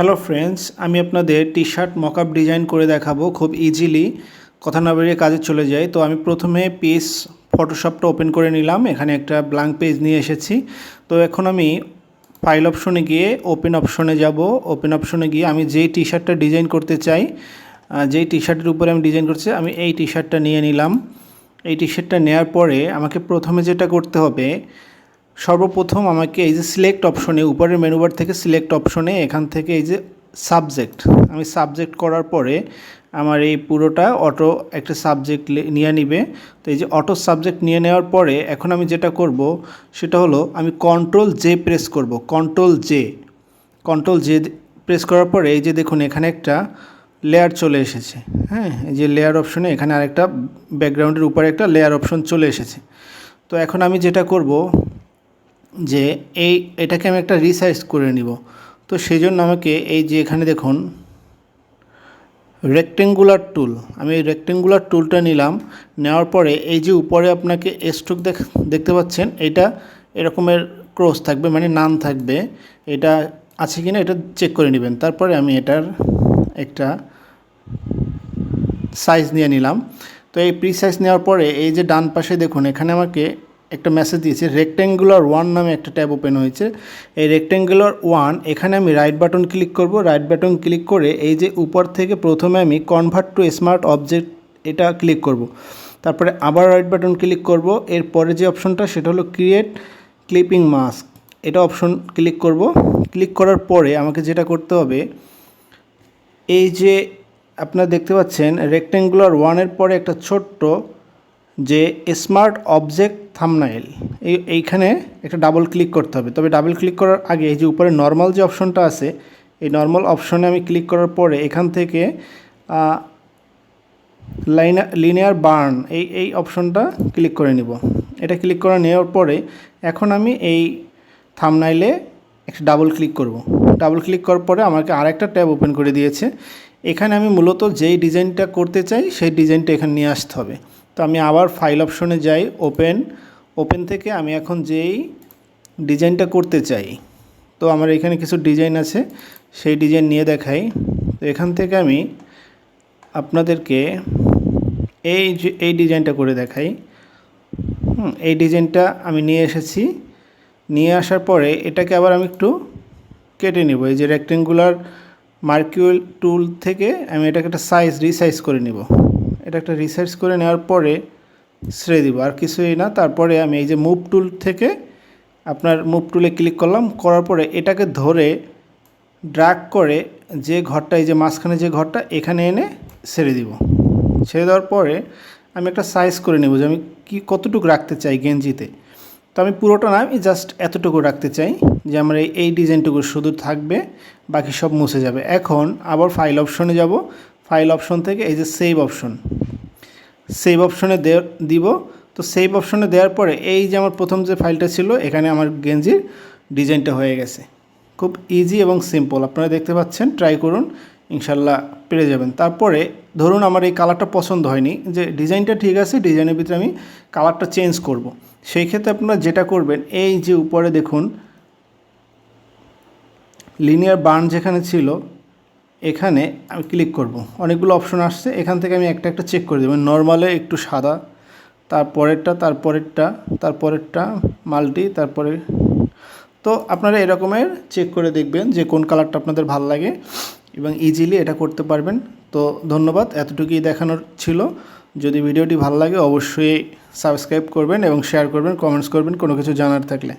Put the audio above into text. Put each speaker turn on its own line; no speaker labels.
Hello friends আমি আপনাদের T shirt mockup design করে দেখাবো খুব ইজিলি কথা না বেরিয়ে কাজে চলে যাই। তো আমি প্রথমে পেজ ফটোশপটা ওপেন করে নিলাম। এখানে একটা ব্ল্যাঙ্ক পেজ নিয়ে এসেছি। তো এখন আমি ফাইল অপশনে গিয়ে ওপেন অপশনে যাব। ওপেন অপশনে গিয়ে আমি যেই টি শার্টটা ডিজাইন করতে চাই যেই টি শার্টের উপরে আমি ডিজাইন করছি আমি এই টি শার্টটা নিয়ে নিলাম। এই টি শার্টটা নেওয়ার পরে আমাকে প্রথমে যেটা করতে হবে সর্বপ্রথম আমাকে এই যে সিলেক্ট অপশনে উপরের মেনুবার থেকে সিলেক্ট অপশনে এখান থেকে এই যে সাবজেক্ট আমি সাবজেক্ট করার পরে আমার এই পুরোটা অটো একটা সাবজেক্ট নিয়ে নিবে। তো এই যে অটো সাবজেক্ট নিয়ে নেওয়ার পরে এখন আমি যেটা করব, সেটা হলো আমি কন্ট্রোল জে প্রেস করব control J control J press করার পরে এই যে দেখুন, এখানে একটা লেয়ার চলে এসেছে। হ্যাঁ এই যে লেয়ার অপশনে এখানে আরেকটা ব্যাকগ্রাউন্ডের উপরে একটা লেয়ার অপশন চলে এসেছে। তো এখন আমি যেটা করব যে এই, এটাকে আমি একটা রিসাইজ করে নিব। তো সেই জন্য আমাকে এই যে এখানে দেখুন রেক্টেঙ্গুলার টুল আমি এই রেক্টেঙ্গুলার টুলটা নিলাম। নেওয়ার পরে এই যে উপরে আপনাকে স্ট্রোক দেখ, দেখতে পাচ্ছেন, এটা এরকমের ক্রস থাকবে মানে নান থাকবে। এটা আছে কিনা এটা চেক করে নেবেন। তারপরে আমি এটার একটা সাইজ নিয়ে নিলাম। তো এই প্রি সাইজ নেওয়ার পরে এই যে ডান পাশে দেখুন, এখানে আমাকে একটা মেসেজ দিয়েছে রেক্ট্যাঙ্গুলার ওয়ান নামে একটা ট্যাব ওপেন হয়েছে। এই রেক্ট্যাঙ্গুলার ওয়ান এখানে আমি রাইট বাটন ক্লিক করব। রাইট বাটন ক্লিক করে এই যে উপর থেকে প্রথমে আমি কনভার্ট টু স্মার্ট অবজেক্ট এটা ক্লিক করব। তারপরে আবার রাইট বাটন ক্লিক করব। এরপরে যে অপশনটা সেটা হলো ক্রিয়েট ক্লিপিং মাস্ক এটা অপশন ক্লিক করব। ক্লিক করার পরে আমাকে যেটা করতে হবে, এই যে আপনারা দেখতে পাচ্ছেন রেক্ট্যাঙ্গুলার ওয়ানের পরে একটা ছোট্ট যে স্মার্ট অবজেক্ট থামনাইল এই, এইখানে একটা ডাবল ক্লিক করতে হবে। তবে ডাবল ক্লিক করার আগে এই যে উপরে নর্মাল যে অপশনটা আছে, এই নর্মাল অপশনে আমি ক্লিক করার পরে এখান থেকে লাইনা লিনিয়ার বার্ন এই এই অপশনটা ক্লিক করে নিব। এটা ক্লিক করে নেওয়ার পরে এখন আমি এই থামনাইলে একটা ডাবল ক্লিক করব। ডাবল ক্লিক করার পরে আমাকে আরেকটা ট্যাব ওপেন করে দিয়েছে। এখানে আমি মূলত যেই ডিজাইনটা করতে চাই, সেই ডিজাইনটা এখানে নিয়ে আসতে হবে। তো আমি আবার ফাইল অপশনে যাই ওপেন ওপেন থেকে আমি এখন যেই ডিজাইনটা করতে চাই তো আমার এখানে কিছু ডিজাইন আছে সেই ডিজাইন নিয়ে দেখাই। তো এখান থেকে আমি আপনাদেরকে এই এই ডিজাইনটা করে দেখাই। হুম, এই ডিজাইনটা আমি নিয়ে এসেছি। নিয়ে আসার পরে এটাকে আবার আমি একটু কেটে নেব। এই যে রেক্টেঙ্গুলার মার্কিউল টুল থেকে আমি এটাকে একটা সাইজ রিসাইজ করে নিব। এটা একটা রিসার্চ করে নেওয়ার পরে ছেড়ে দিব। আর কিছুই না, তারপরে আমি এই যে মুভ টুল থেকে আপনার মুভ টুলে ক্লিক করলাম, করার পরে এটাকে ধরে ড্রাগ করে যে ঘরটা, এই যে মাঝখানে যে ঘরটা, এখানে এনে ছেড়ে দিব। ছেড়ে দেওয়ার পরে আমি একটা সাইজ করে নেব যে আমি কি, কতটুকু রাখতে চাই গেঞ্জিতে। তো আমি পুরোটা না, আমি জাস্ট এতটুকু রাখতে চাই যে আমার এই এই ডিজাইনটুকু শুধু থাকবে, বাকি সব মুছে যাবে। এখন আবার ফাইল অপশনে যাব। ফাইল অপশন থেকে এই যে সেভ অপশন সেভ অপশনে দিব। তো সেভ অপশনে দেওয়ার পরে এই যে আমার প্রথম যে ফাইলটা ছিল, এখানে আমার গেঞ্জির ডিজাইনটা হয়ে গেছে। খুব ইজি এবং সিম্পল আপনারা দেখতে পাচ্ছেন ট্রাই করুন, ইনশাল্লাহ পেরে যাবেন। তারপরে ধরুন আমার এই কালারটা পছন্দ হয়নি, যে ডিজাইনটা ঠিক আছে, ডিজাইনের ভিতরে আমি কালারটা চেঞ্জ করব। সেই ক্ষেত্রে আপনারা যেটা করবেন, এই যে উপরে দেখুন লিনিয়ার বার্ন যেখানে ছিল এখানে আমি ক্লিক করব। অনেকগুলো অপশন আসছে, এখান থেকে আমি একটা একটা চেক করে দেবো। নর্মালে একটু সাদা, তারপরেরটা তারপরেরটা তারপরেরটা মাল্টি তারপরে তো আপনারা এরকমের চেক করে দেখবেন যে কোন কালারটা আপনাদের ভালো লাগে এবং ইজিলি এটা করতে পারবেন। তো ধন্যবাদ, এতটুকুই দেখানোর ছিল। যদি ভিডিওটি ভালো লাগে, অবশ্যই সাবস্ক্রাইব করবেন এবং শেয়ার করবেন কমেন্টস করবেন, কোনো কিছু জানার থাকলে।